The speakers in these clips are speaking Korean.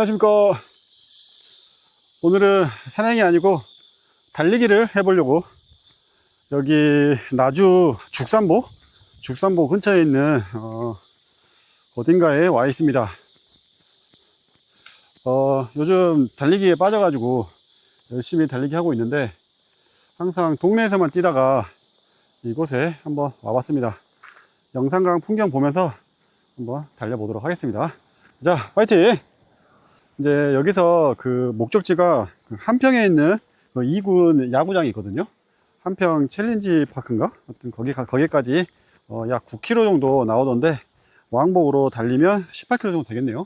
안녕하십니까. 오늘은 산행이 아니고 달리기를 해보려고 여기 나주 죽산보, 죽산보 근처에 있는 어, 어딘가에 와 있습니다. 어, 요즘 달리기에 빠져가지고 열심히 달리기 하고 있는데 항상 동네에서만 뛰다가 이곳에 한번 와봤습니다. 영산강 풍경 보면서 한번 달려보도록 하겠습니다. 자, 화이팅! 이제 여기서 그 목적지가 그 한평에 있는 그 2군 야구장이 있거든요. 한평 챌린지 파크인가? 하여튼 거기, 가- 거기까지 어, 약 9km 정도 나오던데 왕복으로 달리면 18km 정도 되겠네요.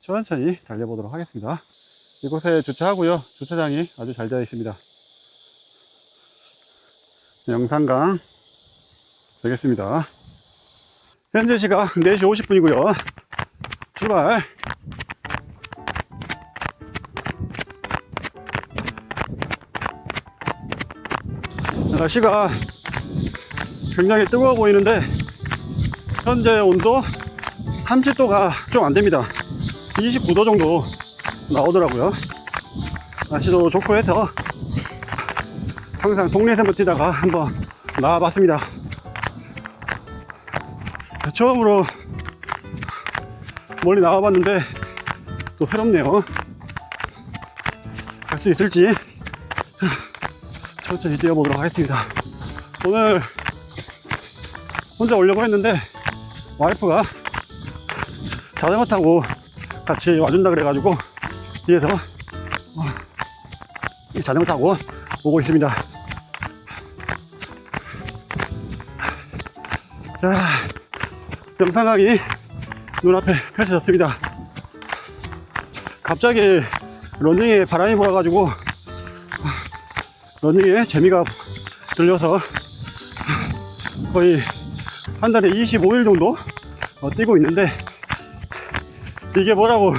천천히 달려보도록 하겠습니다. 이곳에 주차하고요. 주차장이 아주 잘 되어 있습니다. 영산강 되겠습니다. 현재 시각 4시 50분이고요. 출발! 날씨가 굉장히 뜨거워 보이는데 현재 온도 30도가 좀 안됩니다. 29도 정도 나오더라고요. 날씨도 좋고 해서 항상 동네에서만 뛰다가 한번 나와봤습니다. 처음으로 멀리 나와봤는데 또 새롭네요. 갈 수 있을지 천천히 뛰어보도록 하겠습니다. 오늘 혼자 오려고 했는데 와이프가 자전거 타고 같이 와준다 그래가지고 뒤에서 자전거 타고 오고 있습니다. 자, 영상강이 눈앞에 펼쳐졌습니다. 갑자기 런닝에 바람이 불어가지고 러닝에 재미가 들려서 거의 한 달에 25일 정도 어, 뛰고 있는데 이게 뭐라고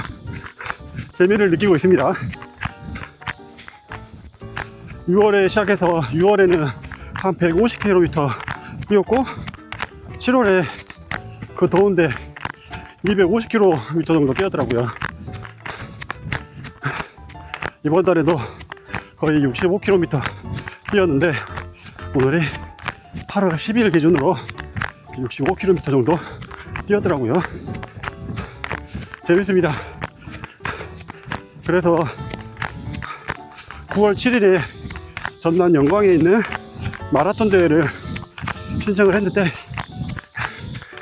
재미를 느끼고 있습니다. 6월에 시작해서 6월에는 한 150km 뛰었고 7월에 그 더운데 250km 정도 뛰었더라고요. 이번 달에도 거의 65km 뛰었는데 오늘이 8월 10일 기준으로 65km 정도 뛰었더라고요. 재밌습니다. 그래서 9월 7일에 전남 영광에 있는 마라톤 대회를 신청을 했는데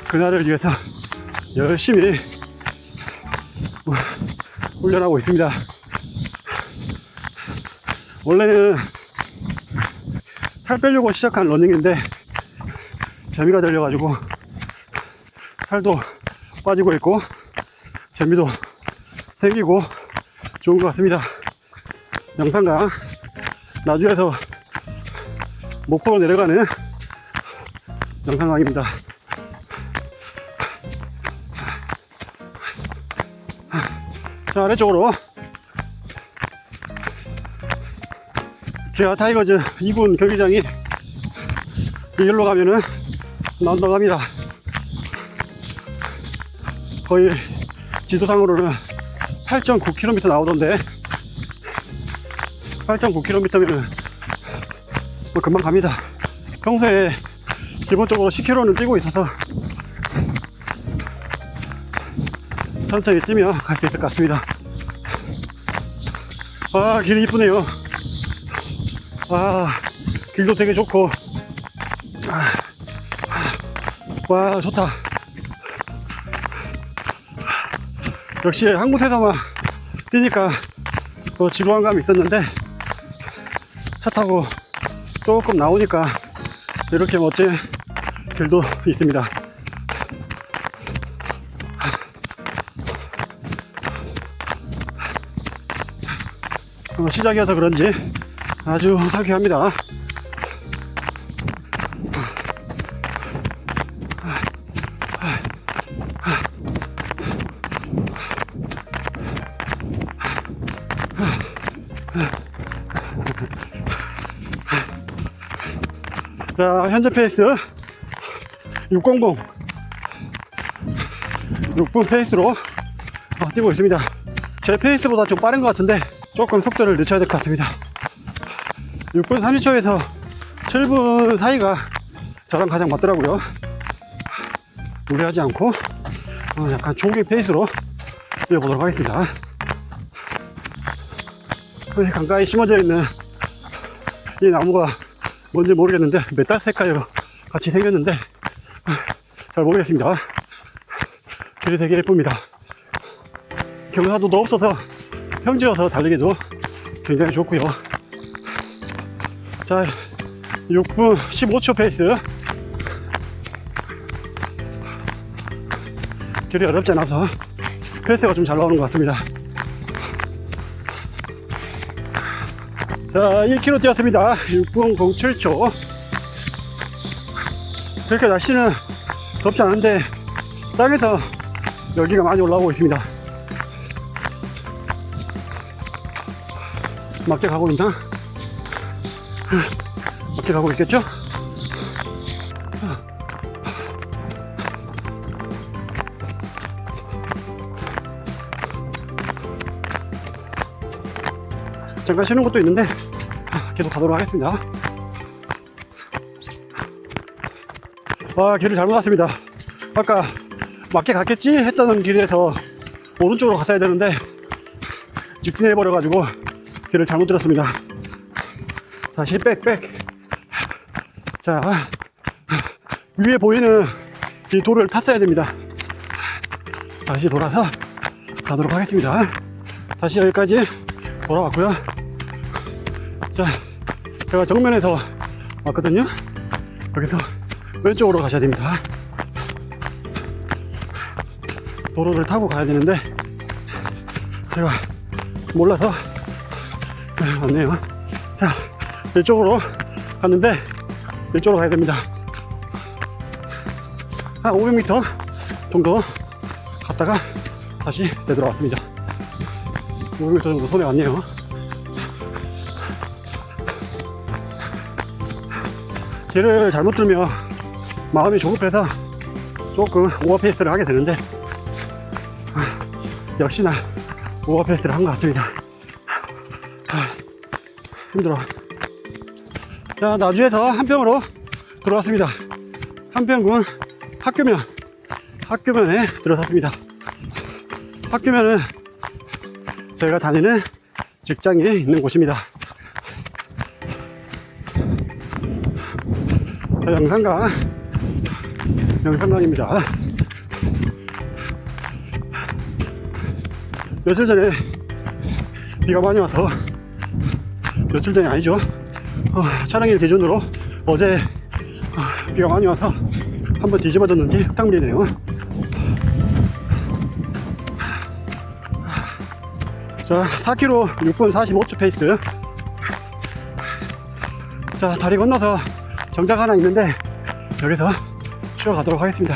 그날을 위해서 열심히 훈련하고 있습니다. 원래는 살 빼려고 시작한 러닝인데 재미가 들려가지고 살도 빠지고 있고 재미도 생기고 좋은 것 같습니다. 영산강 나주에서 목포로 내려가는 영산강입니다. 자 아래쪽으로 기아 타이거즈 2군 경기장이 이길로 가면은 나온다고 합니다. 거의 지도상으로는 8.9km 나오던데 8.9km면은 뭐 금방 갑니다. 평소에 기본적으로 10km는 뛰고 있어서 천천히 뛰면 갈수 있을 것 같습니다. 아, 길이 이쁘네요. 와, 길도 되게 좋고. 아, 와, 좋다. 역시 한 곳에서만 뛰니까 더 지루한 감이 있었는데, 차 타고 조금 나오니까 이렇게 멋진 길도 있습니다. 어, 시작이어서 그런지 아주 상쾌합니다. 자, 현재 페이스 600 6분 페이스로 어, 뛰고 있습니다. 제 페이스보다 좀 빠른 것 같은데 조금 속도를 늦춰야 될 것 같습니다 6분 30초에서 7분 사이가 저랑 가장 맞더라고요. 무리하지 않고 어, 약간 조깅 페이스로 뛰어보도록 하겠습니다. 강가에 심어져 있는 이 나무가 뭔지 모르겠는데 메탈 색깔로 같이 생겼는데 아, 잘 모르겠습니다. 길이 되게 예쁩니다. 경사도도 없어서 평지여서 달리기도 굉장히 좋고요 자 6분 15초 페이스. 길이 어렵지 않아서 페이스가 좀 잘 나오는 것 같습니다. 자 1km 뛰었습니다. 6분 07초. 그렇게 날씨는 덥지 않은데 땅에서 열기가 많이 올라오고 있습니다. 맞게 가고 있나? 가고 있겠죠? 잠깐 쉬는 것도 있는데 계속 가도록 하겠습니다. 아 길을 잘못 왔습니다. 아까 맞게 갔겠지? 했던 길에서 오른쪽으로 갔어야 되는데 직진해 버려 가지고 길을 잘못 들었습니다. 다시 빽빽 자 위에 보이는 이 돌을 탔어야 됩니다. 다시 돌아서 가도록 하겠습니다. 다시 여기까지 돌아왔고요. 자 제가 정면에서 왔거든요. 여기서 왼쪽으로 가셔야 됩니다. 도로를 타고 가야 되는데 제가 몰라서 네, 왔네요. 자 이쪽으로 갔는데 이쪽으로 가야 됩니다. 한 500m 정도 갔다가 다시 되돌아왔습니다. 500m 정도 손에 왔네요. 길을 잘못 들면 마음이 조급해서 조금 오버페이스를 하게 되는데 아, 역시나 오버페이스를 한 것 같습니다. 아, 힘들어 자 나주에서 한평으로 들어왔습니다. 한평군 학교면 학교면에 들어섰습니다. 학교면은 저희가 다니는 직장이 있는 곳입니다. 자, 영산강 영산강입니다. 며칠 전에 비가 많이 와서 며칠 전이 아니죠 어, 촬영일 기준으로 어제 어, 비가 많이 와서 한번 뒤집어졌는지 흙탕물이네요. 자 4km 6분 45초 페이스. 자 다리 건너서 정작 하나 있는데 여기서 쉬어가도록 하겠습니다.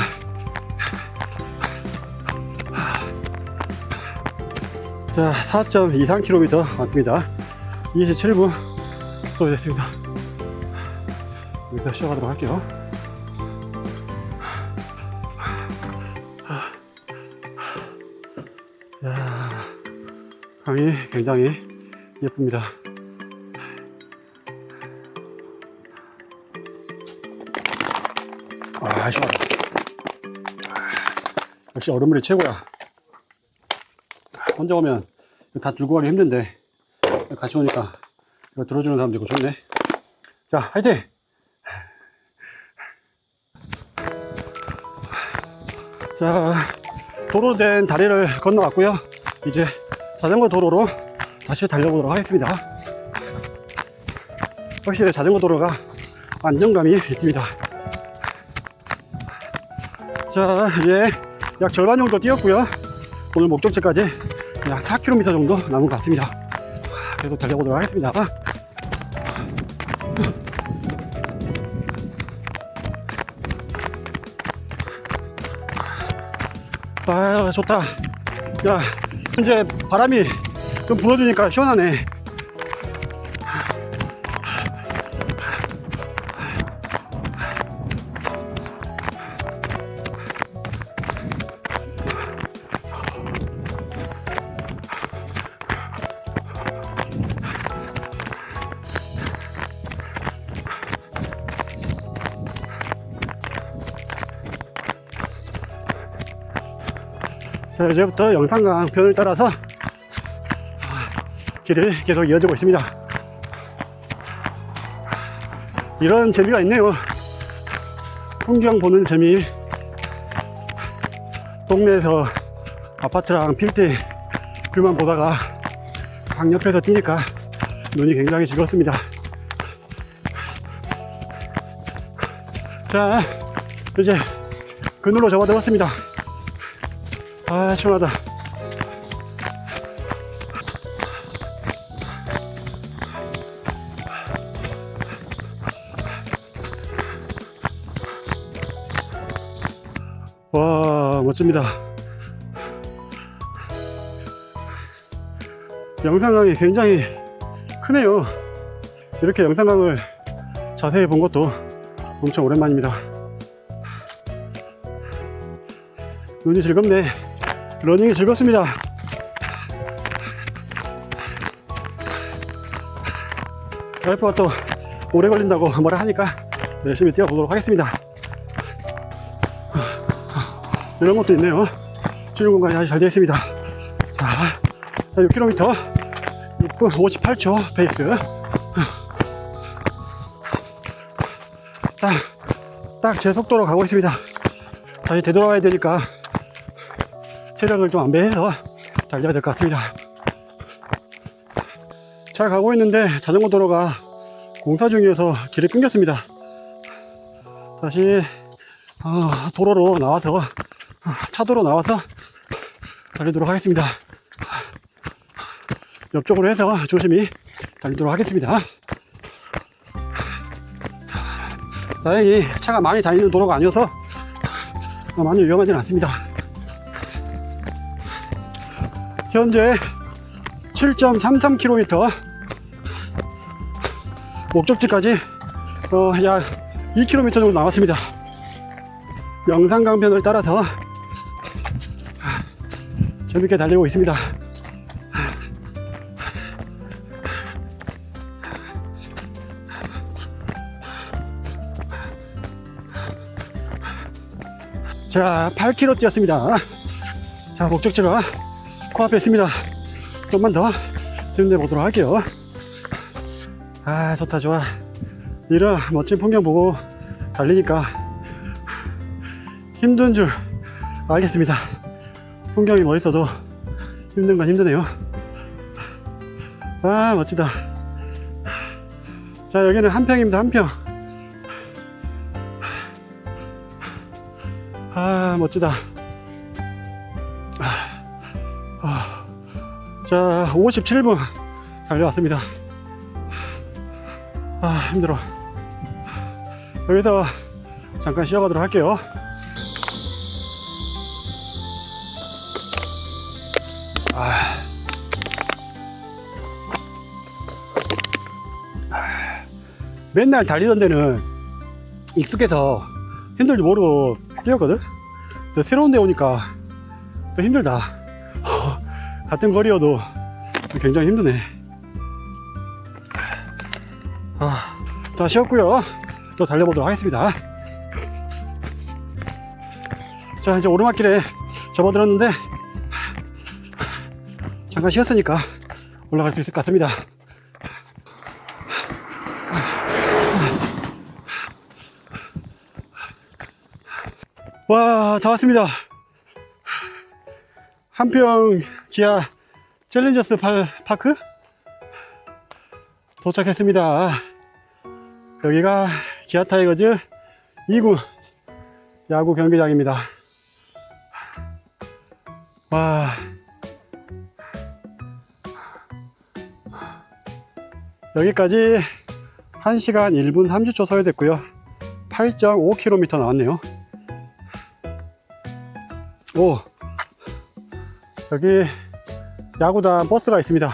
자 4.23km 왔습니다. 27분 소요됐습니다. 여기서 쉬어가도록 할게요. 야, 강이 굉장히 예쁩니다. 아 시원하다. 역시 얼음물이 최고야. 혼자 오면 다 들고 가기 힘든데 같이 오니까 이거 들어주는 사람도 있고 좋네. 자 화이팅! 자 도로 된 다리를 건너왔고요. 이제 자전거 도로로 다시 달려보도록 하겠습니다. 확실히 자전거 도로가 안정감이 있습니다. 자 이제 약 절반 정도 뛰었고요. 오늘 목적지까지 약 4km 정도 남은 것 같습니다. 계속 달려보도록 하겠습니다 아 좋다. 야 이제 바람이 좀 불어주니까 시원하네 자, 이제부터 영산강 편을 따라서 길이 계속 이어지고 있습니다. 이런 재미가 있네요. 풍경 보는 재미. 동네에서 아파트랑 빌딩 뷰만 보다가 강 옆에서 뛰니까 눈이 굉장히 즐겁습니다. 자, 이제 그늘로 접어들었습니다. 아, 시원하다. 와, 멋집니다. 영산강이 굉장히 크네요. 이렇게 영산강을 자세히 본 것도 엄청 오랜만입니다. 눈이 즐겁네. 러닝이 즐겁습니다. 와이프가 또 오래 걸린다고 뭐라 하니까 열심히 뛰어보도록 하겠습니다. 이런 것도 있네요. 주유 공간이 아주 잘 되어 있습니다. 자, 6km 6분 58초 페이스. 자, 딱제 속도로 가고 있습니다. 다시 되돌아가야 되니까 체력을 좀 안배해서 달려야 될 것 같습니다. 잘 가고 있는데 자전거 도로가 공사 중이어서 길이 끊겼습니다. 다시 어, 도로로 나와서 어, 차도로 나와서 달리도록 하겠습니다. 옆쪽으로 해서 조심히 달리도록 하겠습니다. 다행히 차가 많이 다니는 도로가 아니어서 많이 위험하진 않습니다. 현재 7.33km 목적지까지 어, 약 2km 정도 남았습니다. 영산강변을 따라서 재밌게 달리고 있습니다. 자, 8km 뛰었습니다. 자, 목적지가 코앞에 있습니다. 좀만 더 힘내보도록 할게요. 아, 좋다, 좋아. 이런 멋진 풍경 보고 달리니까 힘든 줄 알겠습니다. 풍경이 멋있어도 힘든 건 힘드네요. 아, 멋지다. 자, 여기는 한평입니다, 한평. 아, 멋지다. 아, 자, 57분 달려왔습니다. 아, 힘들어. 여기서 잠깐 쉬어가도록 할게요. 맨날 달리던 데는 익숙해서 힘들지 모르고 뛰었거든? 새로운 데 오니까 또 힘들다. 같은 거리여도 굉장히 힘드네. 아, 자, 쉬었고요 또 달려보도록 하겠습니다. 자, 이제 오르막길에 접어들었는데, 잠깐 쉬었으니까 올라갈 수 있을 것 같습니다. 와, 다 왔습니다. 한평 기아 챌린저스 팔, 파크 도착했습니다. 여기가 기아 타이거즈 2구 야구 경기장입니다. 와. 여기까지 1시간 1분 30초 소요됐고요. 8.5km 나왔네요. 오 여기 야구단 버스가 있습니다.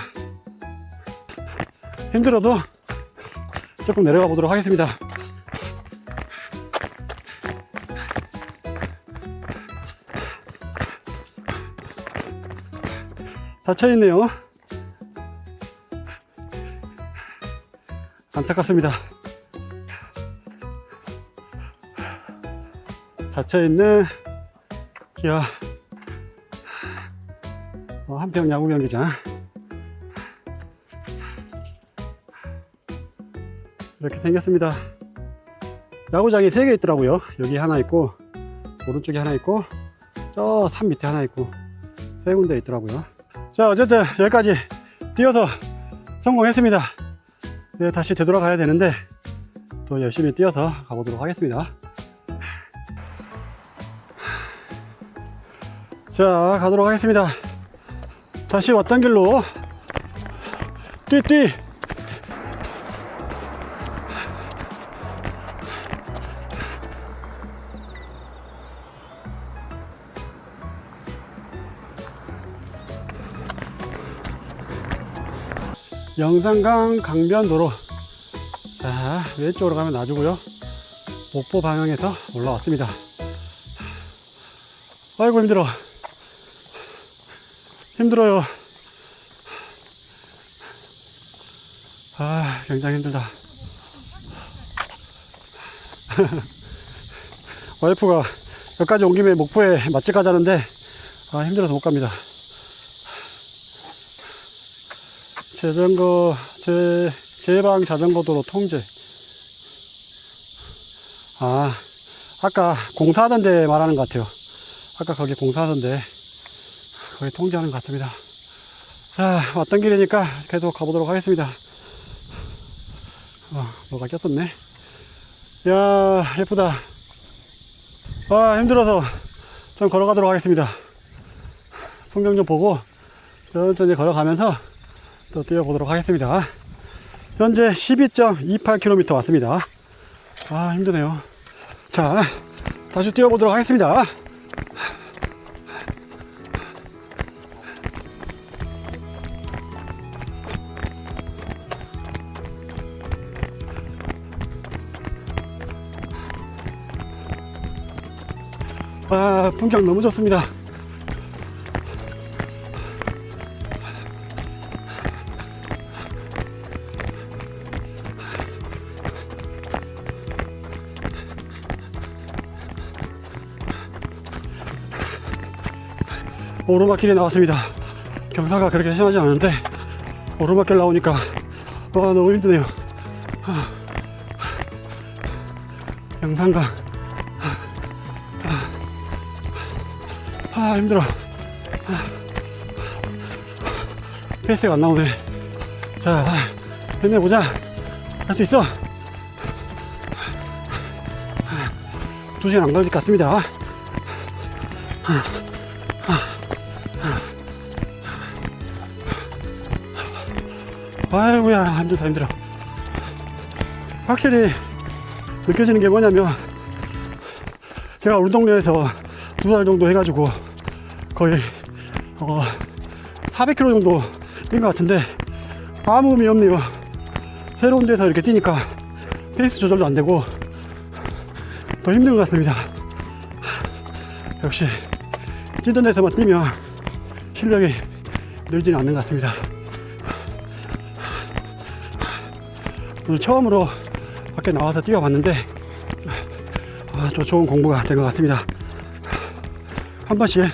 힘들어도 조금 내려가 보도록 하겠습니다. 닫혀있네요. 안타깝습니다. 닫혀있는 기아 어, 한평 야구 경기장. 이렇게 생겼습니다. 야구장이 3개 있더라고요. 여기 하나 있고, 오른쪽에 하나 있고, 저 산 밑에 하나 있고, 세 군데 있더라고요. 자, 어쨌든 여기까지 뛰어서 성공했습니다. 네, 다시 되돌아가야 되는데, 또 열심히 뛰어서 가보도록 하겠습니다. 자, 가도록 하겠습니다. 다시 왔던 길로. 띠띠. 영산강 강변도로. 자 왼쪽으로 가면 나주고요. 목포 방향에서 올라왔습니다. 아이고 힘들어 힘들어요. 아 굉장히 힘들다. 와이프가 여기까지 온 김에 목포에 맛집 가자는데 아 힘들어서 못 갑니다. 자전거 제 제방 자전거 도로 통제. 아 아까 공사하던 데 말하는 것 같아요. 아까 거기 공사하던 데 거기 통제하는 것 같습니다. 자 왔던 길이니까 계속 가보도록 하겠습니다. 어, 뭐가 꼈었네. 야 예쁘다. 아 힘들어서 좀 걸어가도록 하겠습니다. 풍경 좀 보고 천천히 걸어가면서 또 뛰어보도록 하겠습니다. 현재 12.28km 왔습니다. 아 힘드네요. 자 다시 뛰어보도록 하겠습니다 아 풍경 너무 좋습니다 오르막길에 나왔습니다. 경사가 그렇게 심하지 않은데 오르막길 나오니까 와 너무 힘드네요. 아, 영산강 아, 힘들어. 아, 페이스가 안 나오네. 자 힘내보자. 할 수 있어. 두 시간 안 걸릴 것 같습니다. 아이고야 힘들다 힘들어 확실히 느껴지는 게 뭐냐면 제가 우리 동네에서 두 달 정도 해가지고 거의 어 400km 정도 뛴 것 같은데 아무 의미 없네요. 새로운 데서 이렇게 뛰니까 페이스 조절도 안 되고 더 힘든 것 같습니다. 역시 뛰던 데서만 뛰면 실력이 늘지는 않는 것 같습니다. 오늘 처음으로 밖에 나와서 뛰어봤는데 아, 좀 좋은 공부가 된 것 같습니다. 한 번씩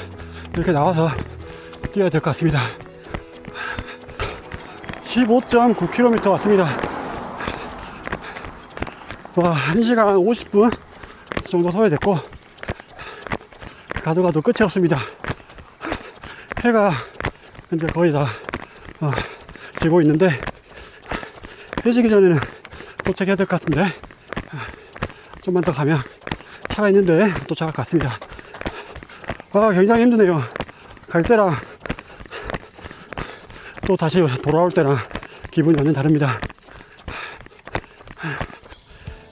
이렇게 나와서 뛰어야 될 것 같습니다. 15.9km 왔습니다. 와, 1시간 50분 정도 소요됐고 가도 가도 끝이 없습니다. 해가 이제 거의 다 어, 지고 있는데 해지기 전에는 도착해야 될 것 같은데 좀만 더 가면 차가 있는데 도착할 것 같습니다 아 굉장히 힘드네요 갈 때랑 또 다시 돌아올 때랑 기분이 완전 다릅니다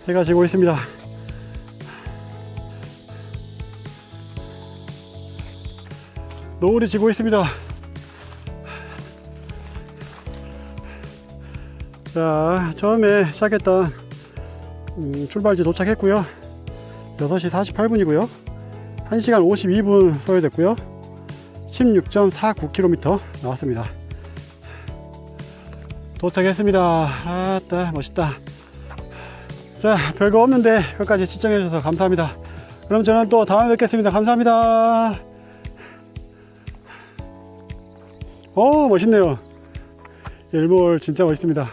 해가 지고 있습니다 노을이 지고 있습니다 자, 처음에 시작했던 음, 출발지 도착했고요. 6시 48분이고요. 1시간 52분 소요됐고요. 16.49km 나왔습니다. 도착했습니다. 아따, 멋있다. 자, 별거 없는데 끝까지 시청해 주셔서 감사합니다. 그럼 저는 또 다음에 뵙겠습니다. 감사합니다. 어 멋있네요. 일몰 진짜 멋있습니다.